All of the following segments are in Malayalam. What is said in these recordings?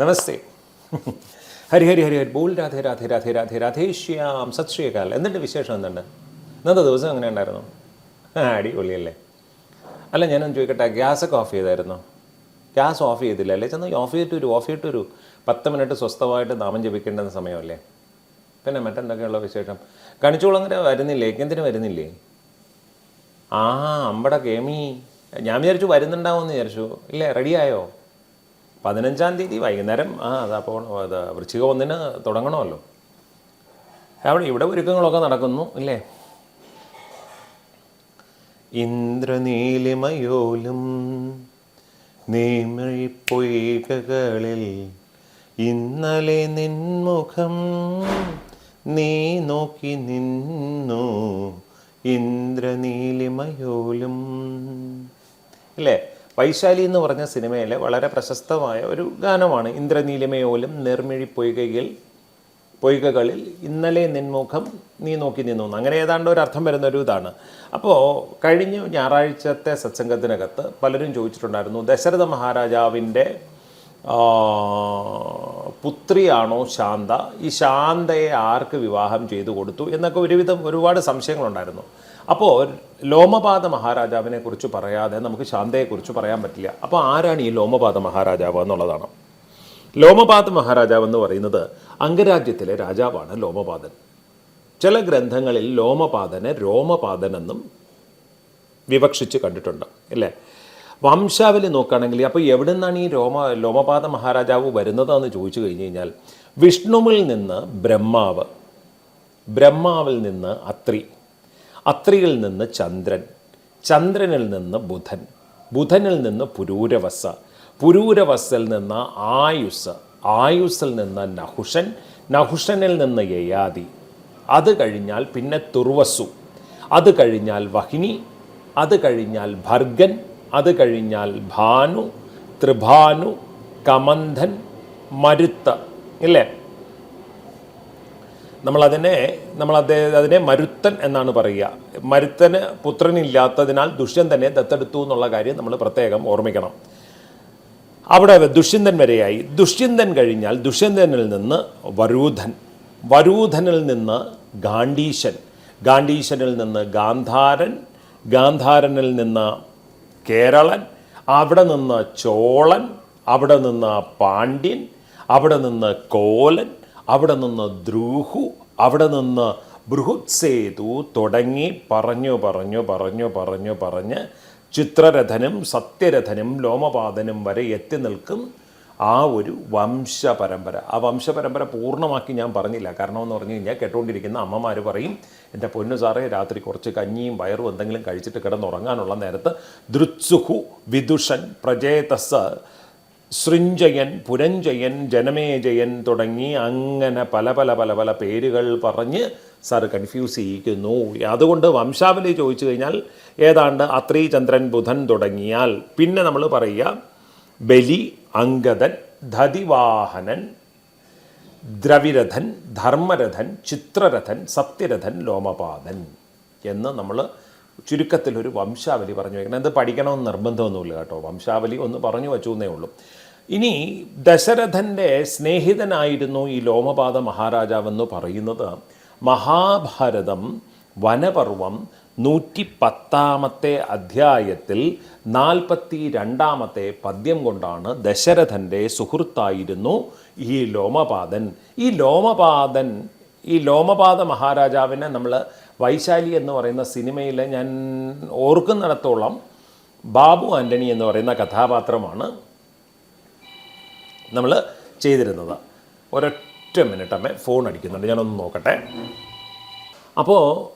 നമസ്തേ. ഹരി ഹരി ഹരി ഹരി. ബോൾ രാധേ രാധേ രാധേ രാധേ ശ്യാം. സത് ശ്രീകാൽ എന്തിന്റെ വിശേഷം എന്തുണ്ട്? ഇന്നത്തെ ദിവസം അങ്ങനെ ഉണ്ടായിരുന്നു ആ അടിപൊളിയല്ലേ. അല്ല ഞാനൊന്ന് ചോദിക്കട്ടെ ഗ്യാസൊക്കെ ഓഫ് ചെയ്തായിരുന്നോ? ഗ്യാസ് ഓഫ് ചെയ്തില്ല അല്ലേ? ചെന്ന് ഓഫ് ചെയ്തിട്ട് ഒരു ഓഫ് ചെയ്തിട്ട് ഒരു പത്ത് മിനിറ്റ് സ്വസ്ഥമായിട്ട് നാമം ജപിക്കേണ്ടുന്ന സമയമല്ലേ? പിന്നെ മറ്റെന്തൊക്കെയുള്ള വിശേഷം? കണിച്ചോളങ്ങനെ വരുന്നില്ലേ? എന്തിനു വരുന്നില്ലേ? ആ അമ്പട കേമി. ഞാൻ വിചാരിച്ചു വരുന്നുണ്ടാവുമെന്ന് വിചാരിച്ചു. ഇല്ലേ റെഡിയായോ? പതിനഞ്ചാം തീയതി വൈകുന്നേരം ആ അപ്പോൾ അത് വൃശ്ചിക ഒന്നിന് തുടങ്ങണമല്ലോ. അവിടെ ഇവിടെ ഒരുക്കങ്ങളൊക്കെ നടക്കുന്നു ഇല്ലേ? ഇന്ദ്രനീലിമയോലും നീമഴിപ്പൊയ്കകളിൽ ഇന്നലെ നിൻമുഖം നീ നോക്കി നിന്നു. ഇന്ദ്രനീലിമയോലും ഇല്ലേ? വൈശാലി എന്ന് പറഞ്ഞ സിനിമയിലെ വളരെ പ്രശസ്തമായ ഒരു ഗാനമാണ് ഇന്ദ്രനീലിമയോലും നിർമ്മിഴി പൊയ്കയിൽ പൊയ്കകളിൽ ഇന്നലെ നിൻമുഖം നീ നോക്കി നിന്നു അങ്ങനെ ഏതാണ്ട് ഒരു അർത്ഥം വരുന്ന ഒരു ഇതാണ്. അപ്പോൾ കഴിഞ്ഞ ഞായറാഴ്ചത്തെ സത്സംഗത്തിനകത്ത് പലരും ചോദിച്ചിട്ടുണ്ടായിരുന്നു ദശരഥ മഹാരാജാവിന്റെ പുത്രിയാണോ ശാന്ത? ഈ ശാന്തയെ ആർക്ക് വിവാഹം ചെയ്തു കൊടുത്തു? എന്നൊക്കെ ഒരുവിധം ഒരുപാട് സംശയങ്ങളുണ്ടായിരുന്നു. അപ്പോൾ ലോമപാത മഹാരാജാവിനെ കുറിച്ച് പറയാതെ നമുക്ക് ശാന്തയെക്കുറിച്ച് പറയാൻ പറ്റില്ല. അപ്പോൾ ആരാണ് ഈ ലോമപാത മഹാരാജാവ് എന്നുള്ളതാണ്. ലോമപാത മഹാരാജാവ് എന്ന് പറയുന്നത് അംഗരാജ്യത്തിലെ രാജാവാണ് ലോമപാതൻ ചില ഗ്രന്ഥങ്ങളിൽ ലോമപാതനെ രോമപാതൻ എന്നും വിവക്ഷിച്ച് കണ്ടിട്ടുണ്ട് അല്ലേ? വംശാവലി നോക്കുകയാണെങ്കിൽ അപ്പോൾ എവിടെ നിന്നാണ് ഈ രോമ ലോമപാത മഹാരാജാവ് വരുന്നതെന്ന് ചോദിച്ചു കഴിഞ്ഞ് കഴിഞ്ഞാൽ വിഷ്ണുവിൽ നിന്ന് ബ്രഹ്മാവ് ബ്രഹ്മാവിൽ നിന്ന് അത്രി. അത്രിയിൽ നിന്ന് ചന്ദ്രൻ ചന്ദ്രനിൽ നിന്ന് ബുധൻ ബുധനിൽ നിന്ന് പുരൂരവസ പുരൂരവസ്സിൽ നിന്ന് ആയുസ് ആയുസ്സിൽ നിന്ന് നഹുഷൻ നഹുഷനിൽ നിന്ന് യയാതി. അത് കഴിഞ്ഞാൽ പിന്നെ തുർവസു അത് കഴിഞ്ഞാൽ വഹിനി അത് കഴിഞ്ഞാൽ ഭർഗൻ അത് കഴിഞ്ഞാൽ ഭാനു ത്രിഭാനു കമന്ധൻ മരുത്ത ഇല്ലേ? നമ്മളതിനെ നമ്മൾ അദ്ദേഹം അതിനെ മരുത്തൻ എന്നാണ് പറയുക. മരുത്തന് പുത്രനില്ലാത്തതിനാൽ ദുഷ്യന്തനെ ദത്തെടുത്തു എന്നുള്ള കാര്യം നമ്മൾ പ്രത്യേകം ഓർമ്മിക്കണം. അവിടെ ദുഷ്യന്തൻ വരെയായി. ദുഷ്യന്തൻ കഴിഞ്ഞാൽ ദുഷ്യന്തനിൽ നിന്ന് വരൂധൻ. വരൂധനിൽ നിന്ന് ഗാന്ധീശൻ. ഗാന്ധീശനിൽ നിന്ന് ഗാന്ധാരൻ. ഗാന്ധാരനിൽ നിന്ന് കേരളൻ. അവിടെ നിന്ന് ചോളൻ. അവിടെ നിന്ന് പാണ്ഡ്യൻ. അവിടെ നിന്ന് കോലൻ. അവിടെ നിന്ന് ദ്രൂഹു അവിടെ നിന്ന് ബൃഹുത്സേതു തുടങ്ങി പറഞ്ഞു പറഞ്ഞു പറഞ്ഞു പറഞ്ഞു പറഞ്ഞ് ചിത്രരഥനും സത്യരഥനും ലോമപാതനും വരെ എത്തി നിൽക്കും ആ ഒരു വംശപരമ്പര. ആ വംശപരമ്പര പൂർണമാക്കി ഞാൻ പറഞ്ഞില്ല. കാരണം എന്ന് പറഞ്ഞു കഴിഞ്ഞാൽ കേട്ടുകൊണ്ടിരിക്കുന്ന അമ്മമാർ പറയും എന്റെ പൊന്നു സാറേ രാത്രി കുറച്ച് കഞ്ഞിയും വയറും എന്തെങ്കിലും കഴിച്ചിട്ട് കിടന്നുറങ്ങാനുള്ള നേരത്ത് ദൃത്സുഹു വിദുഷൻ പ്രജേതസ് സൃഞ്ജയൻ പുരഞ്ജയൻ ജനമേജയൻ തുടങ്ങി അങ്ങനെ പല പല പല പല പേരുകൾ പറഞ്ഞ് സാർ കൺഫ്യൂസ് ചെയ്യിക്കുന്നു. അതുകൊണ്ട് വംശാവലി ചോദിച്ചു കഴിഞ്ഞാൽ ഏതാണ്ട് അത്രി ചന്ദ്രൻ ബുധൻ തുടങ്ങിയാൽ. പിന്നെ നമ്മൾ പറയുക ബലി അങ്കദൻ ധതിവാഹനൻ ദ്രവിരഥൻ ധർമ്മരഥൻ ചിത്രരഥൻ സത്യരഥൻ ലോമപാതൻ എന്ന് നമ്മൾ ചുരുക്കത്തിൽ ഒരു വംശാവലി പറഞ്ഞു വയ്ക്കണം ഇത് പഠിക്കണമെന്ന് നിർബന്ധമൊന്നുമില്ല കേട്ടോ. വംശാവലി ഒന്ന് പറഞ്ഞു വച്ചു എന്നേ ഉള്ളൂ. ഇനി ദശരഥന്റെ സ്നേഹിതനായിരുന്നു ഈ ലോമപാത മഹാരാജാവെന്ന് പറയുന്നത് മഹാഭാരതം വനപർവം നൂറ്റി പത്താമത്തെ അധ്യായത്തിൽ നാൽപ്പത്തി രണ്ടാമത്തെ പദ്യം കൊണ്ടാണ് ദശരഥന്റെ സുഹൃത്തായിരുന്നു ഈ ലോമപാതൻ ഈ ലോമപാതൻ ഈ ലോമപാത മഹാരാജാവിനെ നമ്മൾ വൈശാലി എന്ന് പറയുന്ന സിനിമയിൽ ഞാൻ ഓർക്കുന്നിടത്തോളം ബാബു ആന്റണി എന്ന് പറയുന്ന കഥാപാത്രമാണ്. നമ്മൾ ചെയ്തിരുന്നത്. ഒരൊറ്റ മിനിറ്റ് അമ്മേ ഫോൺ അടിക്കുന്നുണ്ട്. ഞാനൊന്ന് നോക്കട്ടെ. അപ്പോൾ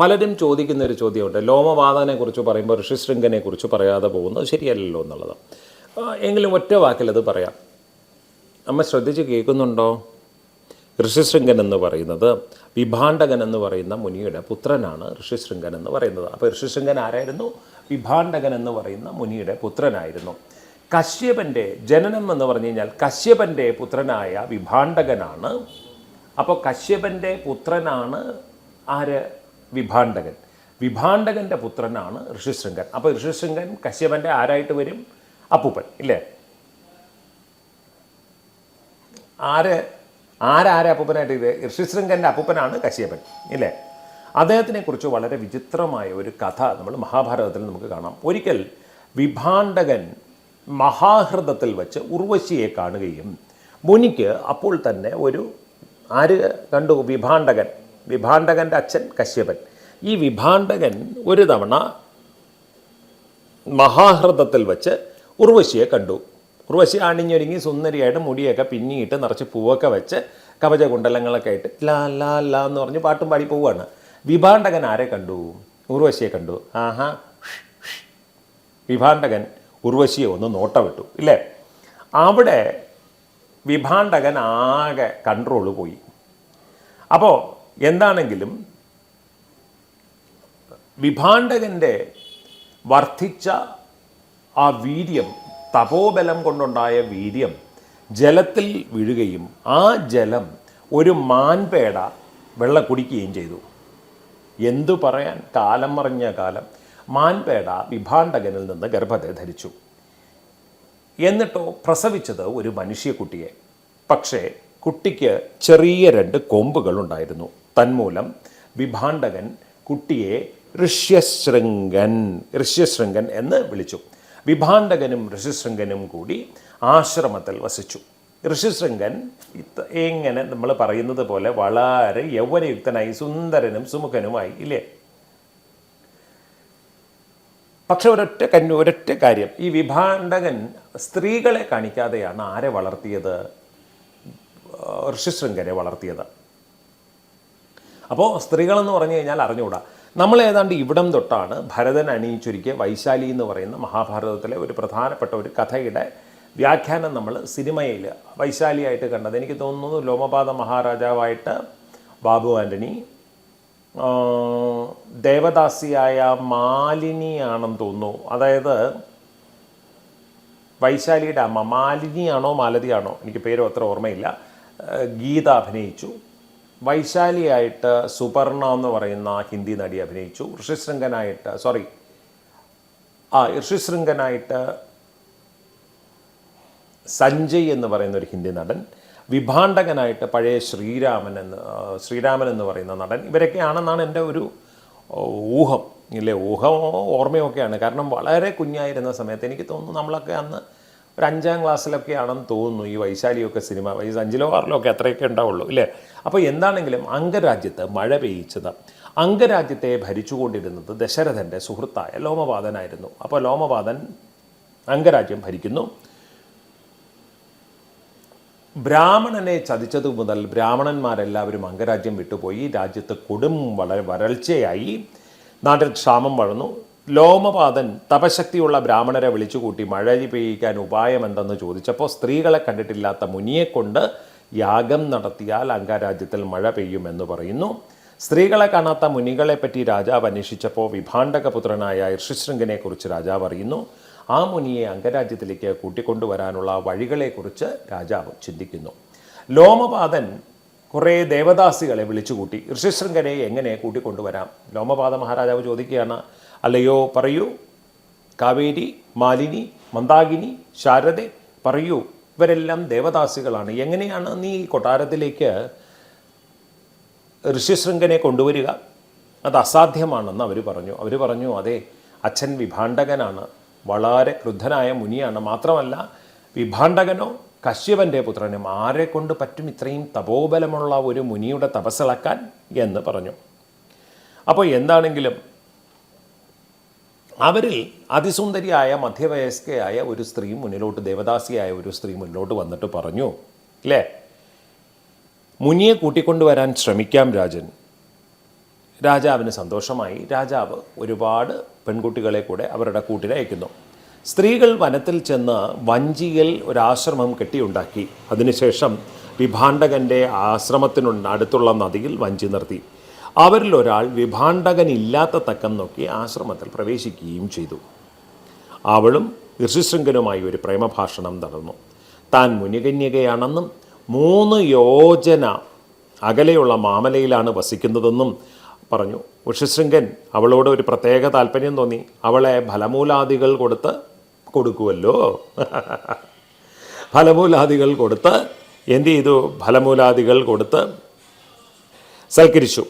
പലരും ചോദിക്കുന്ന ഒരു ചോദ്യമുണ്ട്. ലോമവാദനെ കുറിച്ച് പറയുമ്പോൾ ഋഷിശൃംഗനെ കുറിച്ച് പറയാതെ പോകുന്നത് ശരിയല്ലല്ലോ എന്നുള്ളത്. എങ്കിലും ഒറ്റ വാക്കിലത് പറയാം. അമ്മ ശ്രദ്ധിച്ച് കേൾക്കുന്നുണ്ടോ? ഋഷിശൃംഗൻ എന്ന് പറയുന്നത് വിഭാണ്ഡകൻ എന്ന് പറയുന്ന മുനിയുടെ പുത്രനാണ് ഋഷിശൃംഗൻ എന്ന് പറയുന്നത്. അപ്പോൾ ഋഷിശൃംഗൻ ആരായിരുന്നു? വിഭാണ്ഡകൻ എന്ന് പറയുന്ന മുനിയുടെ പുത്രനായിരുന്നു. കശ്യപന്റെ ജനനം എന്ന് പറഞ്ഞു കഴിഞ്ഞാൽ കശ്യപന്റെ പുത്രനായ വിഭാണ്ഡകനാണ്. അപ്പോൾ കശ്യപന്റെ പുത്രനാണ് ആര്? വിഭാണ്ഡകൻ. വിഭാണ്ഡകന്റെ പുത്രനാണ് ഋഷിശൃംഗൻ. അപ്പോൾ ഋഷിശൃംഗൻ കശ്യപന്റെ ആരായിട്ട് വരും? അപ്പൂപ്പൻ ഇല്ലേ? ആര്? ആരാരെ അപ്പൂപ്പനായിട്ട് ഇത്? ഋഷിശൃംഗന്റെ അപ്പൂപ്പനാണ് കശ്യപൻ ഇല്ലേ? അദ്ദേഹത്തിനെക്കുറിച്ച് വളരെ വിചിത്രമായ ഒരു കഥ നമ്മൾ മഹാഭാരതത്തിൽ നമുക്ക് കാണാം. ഒരിക്കൽ വിഭാണ്ഡകൻ മഹാഹൃദത്തിൽ വെച്ച് ഉർവശിയെ കാണുകയും മുനിക്ക് അപ്പോൾ തന്നെ ഒരു ആര് കണ്ടു? വിഭാണ്ഡകൻ വിഭാണ്ഡകന്റെ അച്ഛൻ കശ്യപൻ. ഈ വിഭാണ്ഡകൻ ഒരു തവണ മഹാഹൃദത്തിൽ വെച്ച് ഉർവശിയെ കണ്ടു. ഉർവശി അണിഞ്ഞൊരുങ്ങി സുന്ദരിയായിട്ട് മുടിയൊക്കെ പിന്നിയിട്ട് നിറച്ച് പൂവൊക്കെ വെച്ച് കവചകുണ്ടലങ്ങളൊക്കെ ആയിട്ട് ലാ ലാ ലാ എന്ന് പറഞ്ഞ് പാട്ടും പാടി പോവുകയാണ്. വിഭാണ്ഡകൻ ആരെ കണ്ടു? ഉർവശിയെ കണ്ടു. ആഹാ വിഭാണ്ഡകൻ ഉർവശിയെ ഒന്ന് നോട്ടമിട്ടു ഇല്ലേ? അവിടെ വിഭാണ്ടകൻ ആകെ കൺട്രോൾ പോയി. അപ്പോൾ എന്താണെങ്കിലും വിഭാണ്ടകന്റെ വർദ്ധിച്ച ആ വീര്യം തപോബലം കൊണ്ടുണ്ടായ വീര്യം ജലത്തിൽ വീഴുകയും ആ ജലം ഒരു മാൻപേട വെള്ളം കുടിക്കുകയും ചെയ്തു. എന്തു പറയാൻ കാലം മറിഞ്ഞ കാലം? മാൻപേട വിഭാണ്ഡകനിൽ നിന്ന് ഗർഭത്തെ ധരിച്ചു. എന്നിട്ടോ പ്രസവിച്ചത് ഒരു മനുഷ്യക്കുട്ടിയെ. പക്ഷേ കുട്ടിക്ക് ചെറിയ രണ്ട് കൊമ്പുകൾ ഉണ്ടായിരുന്നു. തന്മൂലം വിഭാണ്ഡകൻ കുട്ടിയെ ഋഷ്യശൃംഗൻ ഋഷ്യശൃംഗൻ എന്ന് വിളിച്ചു. വിഭാണ്ഡകനും ഋഷ്യശൃംഗനും കൂടി ആശ്രമത്തിൽ വസിച്ചു. ഋഷ്യശൃംഗൻ ഇത് എങ്ങനെ നമ്മൾ പറയുന്നത് പോലെ വളരെ യൗവനയുക്തനായി സുന്ദരനും സുമുഖനുമായി ഇല്ലേ? പക്ഷെ ഒരൊറ്റ കന്യ ഒരൊറ്റ കാര്യം. ഈ വിഭാണ്ടകൻ സ്ത്രീകളെ കാണിക്കാതെയാണ് ആരെ വളർത്തിയത്? ഋഷിശൃംഗരെ വളർത്തിയത്. അപ്പോൾ സ്ത്രീകളെന്ന് പറഞ്ഞു കഴിഞ്ഞാൽ അറിഞ്ഞുകൂടാ. നമ്മൾ ഏതാണ്ട് ഇവിടം തൊട്ടാണ് ഭരതൻ അണിയിച്ചൊരുക്കിയ വൈശാലി എന്ന് പറയുന്ന മഹാഭാരതത്തിലെ ഒരു പ്രധാനപ്പെട്ട ഒരു കഥയുടെ വ്യാഖ്യാനം നമ്മൾ സിനിമയിൽ വൈശാലിയായിട്ട് കണ്ടത്. എനിക്ക് തോന്നുന്നു ലോമപാത മഹാരാജാവായിട്ട് ബാബു ആന്റണി ദേവദാസിയായ മാലിനിയാണെന്ന് തോന്നുന്നു. അതായത് വൈശാലിയുടെ അമ്മ മാലിനിയാണോ മാലതിയാണോ? എനിക്ക് പേരും അത്ര ഓർമ്മയില്ല. ഗീത അഭിനയിച്ചു. വൈശാലിയായിട്ട് സുപർണ എന്ന് പറയുന്ന ഹിന്ദി നടി അഭിനയിച്ചു. ഋഷിശൃംഗനായിട്ട് സോറി ആ ഋഷിശൃംഗനായിട്ട് സഞ്ജയ് എന്ന് പറയുന്ന ഒരു ഹിന്ദി നടൻ. വിഭാണ്ഡകനായിട്ട് പഴയ ശ്രീരാമൻ എന്ന് ശ്രീരാമൻ എന്ന് പറയുന്ന നടൻ. ഇവരൊക്കെയാണെന്നാണ് എന്റെ ഒരു ഊഹം. ഇല്ലേ ഊഹമോ ഓർമ്മയൊക്കെയാണ്. കാരണം വളരെ കുഞ്ഞായിരുന്ന സമയത്ത് എനിക്ക് തോന്നുന്നു നമ്മളൊക്കെ അന്ന് ഒരു അഞ്ചാം ക്ലാസ്സിലൊക്കെ ആണെന്ന് തോന്നുന്നു ഈ വൈശാലിയൊക്കെ സിനിമ വയസ്സ് അഞ്ചിലോ ആറിലോ ഒക്കെ അത്രയൊക്കെ ഉണ്ടാവുള്ളൂ ഇല്ലേ? അപ്പോൾ എന്താണെങ്കിലും അംഗരാജ്യത്ത് മഴ പെയ്യിച്ചത് അംഗരാജ്യത്തെ ഭരിച്ചുകൊണ്ടിരുന്നത് ദശരഥന്റെ സുഹൃത്തായ ലോമപാതനായിരുന്നു അപ്പോൾ ലോമപാതൻ അംഗരാജ്യം ഭരിക്കുന്നു. ബ്രാഹ്മണനെ ചതിച്ചതു മുതൽ ബ്രാഹ്മണന്മാരെല്ലാവരും അംഗരാജ്യം വിട്ടുപോയി. രാജ്യത്ത് കൊടും വളരെ വരൾച്ചയായി. നാട്ടിൽ ക്ഷാമം വളർന്നു. ലോമപാതൻ തപശക്തിയുള്ള ബ്രാഹ്മണരെ വിളിച്ചുകൂട്ടി മഴ പെയ്യിക്കാൻ ഉപായം എന്തെന്ന് ചോദിച്ചപ്പോൾ സ്ത്രീകളെ കണ്ടിട്ടില്ലാത്ത മുനിയെക്കൊണ്ട് യാഗം നടത്തിയാൽ അംഗരാജ്യത്തിൽ മഴ പെയ്യുമെന്ന് പറയുന്നു. സ്ത്രീകളെ കാണാത്ത മുനികളെപ്പറ്റി രാജാവ് അന്വേഷിച്ചപ്പോൾ വിഭാണ്ഡകപുത്രനായ ഋഷിശൃംഗനെക്കുറിച്ച് രാജാവ് അറിയുന്നു. ആ മുനിയെ അംഗരാജ്യത്തിലേക്ക് കൂട്ടിക്കൊണ്ടുവരാനുള്ള വഴികളെക്കുറിച്ച് രാജാവ് ചിന്തിക്കുന്നു. ലോമപാതൻ കുറേ ദേവദാസികളെ വിളിച്ചുകൂട്ടി ഋഷിശൃംഗനെ എങ്ങനെ കൂട്ടിക്കൊണ്ടുവരാം? ലോമപാത മഹാരാജാവ് ചോദിക്കുകയാണ് അല്ലയോ പറയൂ. കാവേരി മാലിനി മന്ദാകിനി ശാരദെ പറയൂ. ഇവരെല്ലാം ദേവദാസികളാണ്. എങ്ങനെയാണ് നീ ഈ കൊട്ടാരത്തിലേക്ക് ഋഷിശൃംഖനെ കൊണ്ടുവരിക? അത് അസാധ്യമാണെന്ന് അവർ പറഞ്ഞു. അവർ പറഞ്ഞു അതെ അച്ഛൻ വിഭാണ്ഡകനാണ് വളരെ ക്രുദ്ധനായ മുനിയാണ്. മാത്രമല്ല വിഭാണ്ഡകനോ കശ്യപന്റെ പുത്രനും ആരെ കൊണ്ട് പറ്റും ഇത്രയും തപോബലമുള്ള ഒരു മുനിയുടെ തപസ്സിളക്കാൻ എന്ന് പറഞ്ഞു. അപ്പോൾ എന്താണെങ്കിലും അവരിൽ അതിസുന്ദരിയായ മധ്യവയസ്കയായ ഒരു സ്ത്രീ മുന്നിലോട്ട് ദേവദാസിയായ ഒരു സ്ത്രീ മുന്നിലോട്ട് വന്നിട്ട് പറഞ്ഞു അല്ലേ മുനിയെ കൂട്ടിക്കൊണ്ടുവരാൻ ശ്രമിക്കാം രാജൻ. രാജാവിന് സന്തോഷമായി. രാജാവ് ഒരുപാട് പെൺകുട്ടികളെ കൂടെ അവരുടെ കൂട്ടിലയക്കുന്നു സ്ത്രീകൾ വനത്തിൽ ചെന്ന് വഞ്ചിയിൽ ഒരാശ്രമം കെട്ടിയുണ്ടാക്കി. അതിനുശേഷം വിഭാണ്ഡകന്റെ ആശ്രമത്തിനുണ്ട് അടുത്തുള്ള നദിയിൽ വഞ്ചി നിർത്തി. അവരിൽ ഒരാൾ വിഭാണ്ഡകനില്ലാത്ത തക്കം നോക്കി ആശ്രമത്തിൽ പ്രവേശിക്കുകയും ചെയ്തു. അവളും ഋഷിശൃംഗനുമായി ഒരു പ്രേമഭാഷണം നടന്നു. താൻ മുനികന്യകയാണെന്നും മൂന്ന് യോജന അകലെയുള്ള മാമലയിലാണ് വസിക്കുന്നതെന്നും പറഞ്ഞു. ഋഷിശൃംഗൻ അവളോട് ഒരു പ്രത്യേക താല്പര്യം തോന്നി. അവളെ ഫലമൂലാദികൾ കൊടുത്ത് കൊടുക്കുമല്ലോ ഫലമൂലാദികൾ കൊടുത്ത് എന്ത് ചെയ്തു? ഫലമൂലാദികൾ കൊടുത്ത് സൽക്കരിച്ചു.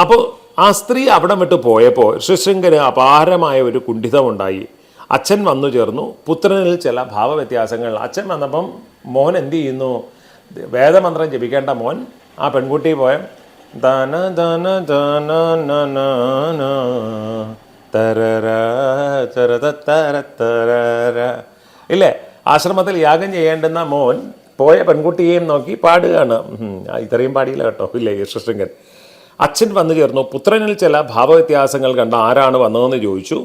അപ്പോൾ ആ സ്ത്രീ അവിടെ വിട്ട് പോയപ്പോൾ ഋഷശൃംഗന് അപാരമായ ഒരു കുണ്ഠിതമുണ്ടായി. അച്ഛൻ വന്നു ചേർന്നു. പുത്രനിൽ ചില ഭാവവ്യത്യാസങ്ങൾ. അച്ഛൻ വന്നപ്പം മോൻ എന്തു ചെയ്യുന്നു? വേദമന്ത്രം ജപിക്കേണ്ട മോൻ ആ പെൺകുട്ടി പോയ ദന ദന ദന നന തരര ചരത തര തരര. ഇല്ലേ? ആശ്രമത്തിൽ യാഗം ചെയ്യേണ്ടുന്ന മോൻ പോയ പെൺകുട്ടിയെയും നോക്കി പാടുകയാണ്. ഇത്രയും പാടിയില്ല കേട്ടോ. ഇല്ലേ യശസ്ശൃംഗൻ അച്ഛൻ വന്നു ചേർന്നു. പുത്രനിൽ ചില ഭാവവ്യത്യാസങ്ങൾ കണ്ട ആരാണ് വന്നതെന്ന് ചോദിച്ചു.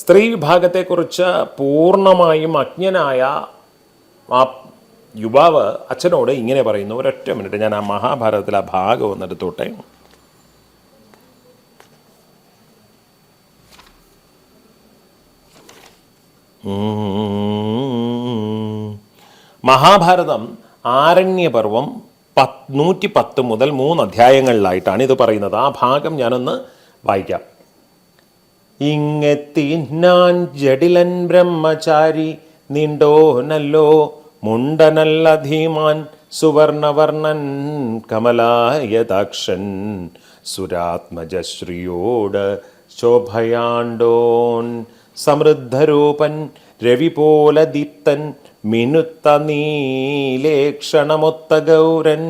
സ്ത്രീ വിഭാഗത്തെക്കുറിച്ച് പൂർണമായും അജ്ഞനായ ആ യുവാവ് അച്ഛനോട് ഇങ്ങനെ പറയുന്നു ഒരൊറ്റ മിനിറ്റ് ഞാൻ ആ മഹാഭാരതത്തിലെ ആ ഭാഗം ഒന്നെടുത്തോട്ടെ. മഹാഭാരതം ആരണ്യപർവം പത്ത് നൂറ്റി പത്ത് മുതൽ മൂന്ന് അധ്യായങ്ങളിലായിട്ടാണ് ഇത് പറയുന്നത് ആ ഭാഗം ഞാനൊന്ന് വായിക്കാം ഇങ്ങെത്തിന്നാൻ ജഡിലൻ ബ്രഹ്മചാരി നിണ്ടോനല്ലോ മുണ്ടനല്ല ധീമാൻ സുവർണവർണൻ കമലായതാക്ഷൻ സുരാത്മജശ്രീയോട് ശോഭയാണ്ടോൻ സമൃദ്ധരൂപൻ രവി പോലെ ദീപ്തൻ മിനുത്ത നീലേക്ഷണമൊത്ത ഗൗരൻ.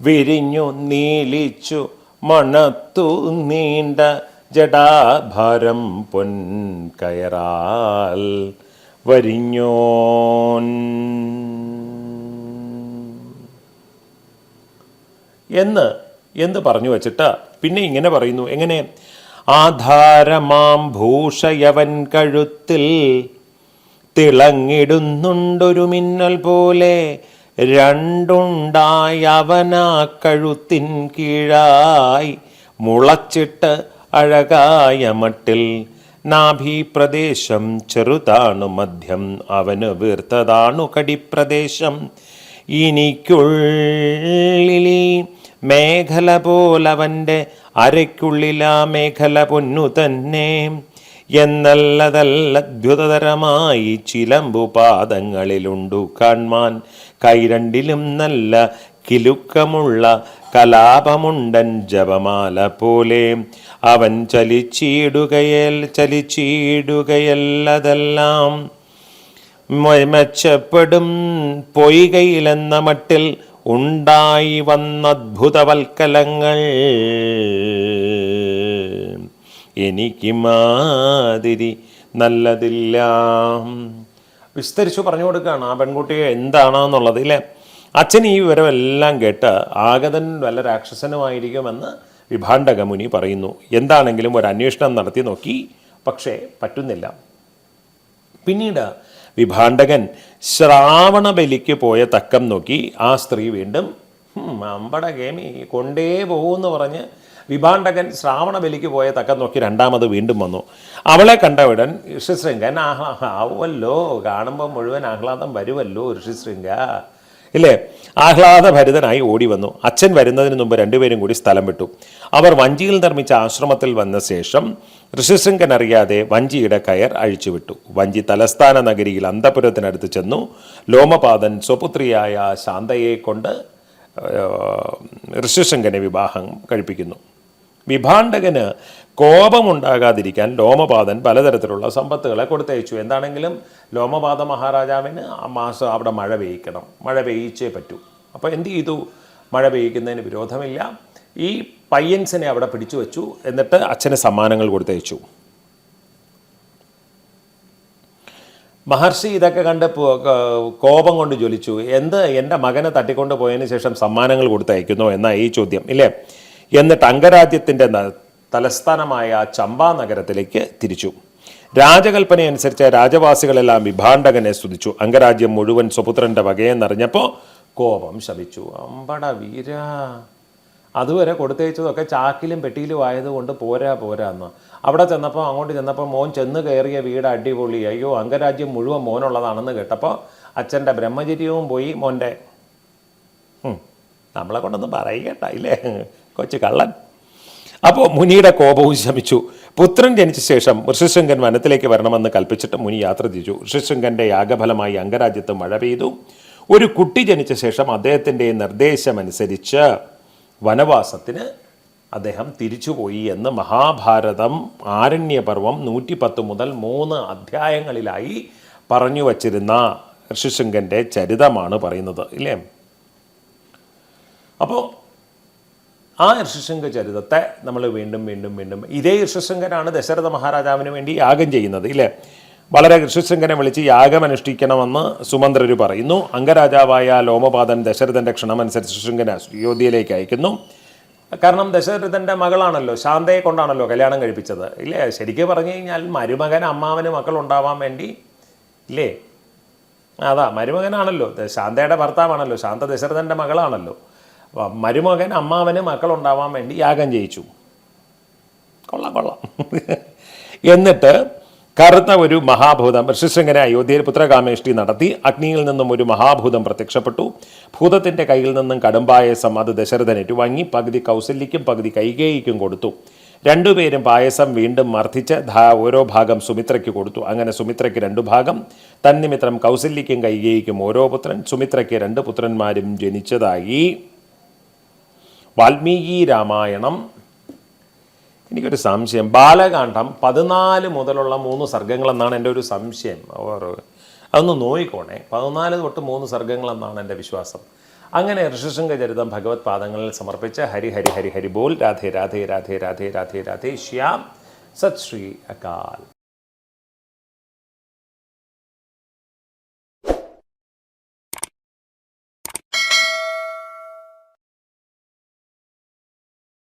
വിരിഞ്ഞു നീലിച്ചു മണത്തു നീണ്ട ജടാഭാരം പൊൻ കയറാൽ വരിഞ്ഞോൻ. എന്ന് എന്ന് പറഞ്ഞു വച്ചിട്ട് പിന്നെ ഇങ്ങനെ പറയുന്നു എങ്ങനെ? ആധാരമാം ഭൂഷയവൻ കഴുത്തിൽ തിളങ്ങിടുന്നുണ്ടൊരു മിന്നൽ പോലെ രണ്ടുണ്ടായി അവനാ കഴുത്തിൻ കീഴായി മുളച്ചിട്ട് അഴകായ മട്ടിൽ നാഭീപ്രദേശം ചെറുതാണു മധ്യം അവന് വീർത്തതാണു കടിപ്രദേശം. ഇനിക്കുള്ളിലി മേഖല പോലവന്റെ അരയ്ക്കുള്ളിലാ മേഖല പൊന്നു തന്നെ. എന്നല്ലതല്ല അദ്ഭുതതരമായി ചിലമ്പു പാദങ്ങളിലുണ്ടു. കാൺമാൻ കൈരണ്ടിലും നല്ല കിലുക്കമുള്ള കലാപമുണ്ടൻ ജപമാല പോലെ അവൻ ചലിച്ചിടുകയൽ ചലിച്ചിടുകയല്ലതെല്ലാം. മെച്ചപ്പെടും പൊയ്കയിലെന്ന മട്ടിൽ ഉണ്ടായി വന്ന അദ്ഭുതവൽക്കലങ്ങൾ എനിക്ക് മാതിരി നല്ലതില്ല. വിസ്തരിച്ചു പറഞ്ഞു കൊടുക്കുകയാണ് ആ പെൺകുട്ടിയെ. എന്താണെന്നുള്ളത് ഇല്ലേ? അച്ഛൻ ഈ വിവരമെല്ലാം കേട്ട് ആഗതൻ വല്ല രാക്ഷസനുമായിരിക്കുമെന്ന് വിഭാണ്ഡകമുനി പറയുന്നു. എന്താണെങ്കിലും ഒരു അന്വേഷണം നടത്തി നോക്കി പക്ഷേ പറ്റുന്നില്ല. പിന്നീട് വിഭാണ്ഡകൻ ശ്രാവണ ബലിക്ക് പോയ തക്കം നോക്കി ആ സ്ത്രീ വീണ്ടും "ഹും, അമ്പട ഗേമി കൊണ്ടേ പോകുമെന്ന് പറഞ്ഞ് വിഭാണ്ഡകൻ ശ്രാവണ ബലിക്ക് പോയ തക്കം നോക്കി രണ്ടാമത് വീണ്ടും വന്നു. അവളെ കണ്ട ഉടൻ ഋഷിശൃംഗൻ ആഹ്ലാ ആവുമല്ലോ കാണുമ്പോൾ മുഴുവൻ ആഹ്ലാദം വരുമല്ലോ ഋഷിശൃംഗ. ഇല്ലേ? ആഹ്ലാദഭരിതനായി ഓടി വന്നു അച്ഛൻ വരുന്നതിന് മുമ്പ് രണ്ടുപേരും കൂടി സ്ഥലം വിട്ടു. അവർ വഞ്ചിയിൽ നിർമ്മിച്ച ആശ്രമത്തിൽ വന്ന ശേഷം ഋഷിശൃംഖൻ അറിയാതെ വഞ്ചിയുടെ കയർ അഴിച്ചുവിട്ടു. വഞ്ചി തലസ്ഥാന നഗരിയിൽ അന്തപുരത്തിനടുത്ത് ചെന്നു. ലോമപാദൻ സ്വപുത്രിയായ ശാന്തയെ കൊണ്ട് ഋഷിശൃംഖനെ വിവാഹം കഴിപ്പിക്കുന്നു. വിഭാണ്ഡകന് കോപമുണ്ടാകാതിരിക്കാൻ ലോമപാദൻ പലതരത്തിലുള്ള സമ്പത്തുകളെ കൊടുത്തയച്ചു. എന്താണെങ്കിലും ലോമപാദ മഹാരാജാവിന് ആ മാസം അവിടെ മഴ പെയ്യിക്കണം. മഴ പെയ്യിച്ചേ പറ്റൂ. അപ്പോൾ എന്ത് ചെയ്തു? മഴ പെയ്യിക്കുന്നതിന് വിരോധമില്ല. ഈ പയ്യൻസിനെ അവിടെ പിടിച്ചു വച്ചു. എന്നിട്ട് അച്ഛന് സമ്മാനങ്ങൾ കൊടുത്തയച്ചു. മഹർഷി ഇതൊക്കെ കണ്ട് കോപം കൊണ്ട് ജ്വലിച്ചു. എന്ത്? എന്റെ മകനെ തട്ടിക്കൊണ്ട് പോയതിന് ശേഷം സമ്മാനങ്ങൾ കൊടുത്തയക്കുന്നു എന്നാണ് ഈ ചോദ്യം ഇല്ലേ? എന്നിട്ട് അംഗരാജ്യത്തിന്റെ തലസ്ഥാനമായ ചമ്പാ നഗരത്തിലേക്ക് തിരിച്ചു. രാജകൽപ്പനയനുസരിച്ച് രാജവാസികളെല്ലാം വിഭാണ്ഡകനെ സ്തുതിച്ചു. അംഗരാജ്യം മുഴുവൻ സ്വപുത്രന്റെ വകയെന്നറിഞ്ഞപ്പോൾ കോപം ശമിച്ചു. അമ്പട വീര. അതുവരെ കൊടുത്തയച്ചതൊക്കെ ചാക്കിലും പെട്ടിയിലും ആയതുകൊണ്ട് പോരാ പോരാ എന്ന്. അവിടെ ചെന്നപ്പോൾ അങ്ങോട്ട് ചെന്നപ്പോൾ മോൻ ചെന്ന് കയറിയ വീട് അടിപൊളി. അയ്യോ അംഗരാജ്യം മുഴുവൻ മോനുള്ളതാണെന്ന് കേട്ടപ്പോൾ അച്ഛന്റെ ബ്രഹ്മചര്യവും പോയി മോന്റെ നമ്മളെ കൊണ്ടൊന്നും പറയണ്ട ഇല്ലേ? കൊച്ചു കള്ളൻ. അപ്പോൾ മുനിയുടെ കോപവും ശമിച്ചു. പുത്രൻ ജനിച്ച ശേഷം ഋഷിശൃംഗൻ വനത്തിലേക്ക് വരണമെന്ന് കൽപ്പിച്ചിട്ട് മുനി യാത്ര തിരിച്ചു. ഋഷിശൃംഗന്റെ യാഗഫലമായി അംഗരാജ്യത്ത് മഴ പെയ്തു. ഒരു കുട്ടി ജനിച്ച ശേഷം അദ്ദേഹത്തിന്റെ നിർദ്ദേശമനുസരിച്ച് വനവാസത്തിന് അദ്ദേഹം തിരിച്ചുപോയി എന്ന് മഹാഭാരതം ആരണ്യപർവം നൂറ്റിപ്പത്ത് മുതൽ മൂന്ന് അധ്യായങ്ങളിലായി പറഞ്ഞു വച്ചിരുന്ന ഋഷിശൃംഗന്റെ ചരിതമാണ് പറയുന്നത് ഇല്ലേ? അപ്പോൾ ആ ഋഷശൃംഗ ചരിതത്തെ നമ്മൾ വീണ്ടും വീണ്ടും വീണ്ടും ഇതേ ഋഷശൃംഗനാണ് ദശരഥ മഹാരാജാവിന് വേണ്ടി യാഗം ചെയ്യുന്നത് ഇല്ലേ? വളരെ ഋഷശൃംഗനെ വിളിച്ച് യാഗം അനുഷ്ഠിക്കണമെന്ന് സുമന്ത്രര് പറയുന്നു. അംഗരാജാവായ ലോമപാദൻ ദശരഥന്റെ ക്ഷണമനുസരിച്ച് ഋഷശൃംഗനെ അയോധ്യയിലേക്ക് അയക്കുന്നു. കാരണം ദശരഥന്റെ മകളാണല്ലോ ശാന്തയെ കൊണ്ടാണല്ലോ കല്യാണം കഴിപ്പിച്ചത് ഇല്ലേ? ശരിക്കും പറഞ്ഞു കഴിഞ്ഞാൽ മരുമകൻ അമ്മാവന് മക്കൾ ഉണ്ടാവാൻ വേണ്ടി ഇല്ലേ? അതാ മരുമകനാണല്ലോ ശാന്തയുടെ ഭർത്താവാണല്ലോ ശാന്ത ദശരഥന്റെ മകളാണല്ലോ. മരുമകൻ അമ്മാവന് മക്കളുണ്ടാവാൻ വേണ്ടി യാഗം ചെയ്യിച്ചു കൊള്ളാം കൊള്ളാം. എന്നിട്ട് കറുത്ത ഒരു മഹാഭൂതം ഋഷിശൃംഗനെ അയോധ്യയിൽ പുത്രകാമേഷ്ടി നടത്തി അഗ്നിയിൽ നിന്നും ഒരു മഹാഭൂതം പ്രത്യക്ഷപ്പെട്ടു. ഭൂതത്തിന്റെ കയ്യിൽ നിന്നും കടുംപായസം അത് ദശരഥൻ ഏറ്റുവാങ്ങി പകുതി കൗസല്യയ്ക്കും പകുതി കൈകേയിക്കും കൊടുത്തു. രണ്ടുപേരും പായസം വീണ്ടും മർദ്ദിച്ച് ഓരോ ഭാഗം സുമിത്രയ്ക്ക് കൊടുത്തു. അങ്ങനെ സുമിത്രയ്ക്ക് രണ്ടു ഭാഗം തന്നിമിത്രം കൗസല്യയ്ക്കും കൈകേയിക്കും ഓരോ പുത്രൻ സുമിത്രയ്ക്ക് രണ്ട് പുത്രന്മാരും ജനിച്ചതായി. വാൽമീകി രാമായണം. എനിക്കൊരു സംശയം. ബാലകാന്ഡം പതിനാല് മുതലുള്ള മൂന്ന് സർഗങ്ങളെന്നാണ് എന്റെ ഒരു സംശയം. അതൊന്ന് നോയിക്കോണേ. പതിനാല് തൊട്ട് മൂന്ന് സർഗങ്ങളെന്നാണ് എന്റെ വിശ്വാസം. അങ്ങനെ ഋഷിശൃംഗ ചരിതം ഭഗവത് പാദങ്ങളിൽ സമർപ്പിച്ച ഹരി ഹരി ഹരി ഹരി ബോൽ രാധേ രാധേ രാധേ രാധേ രാധേ രാധേ ശ്യാം. സത് ശ്രീ അകാൽ.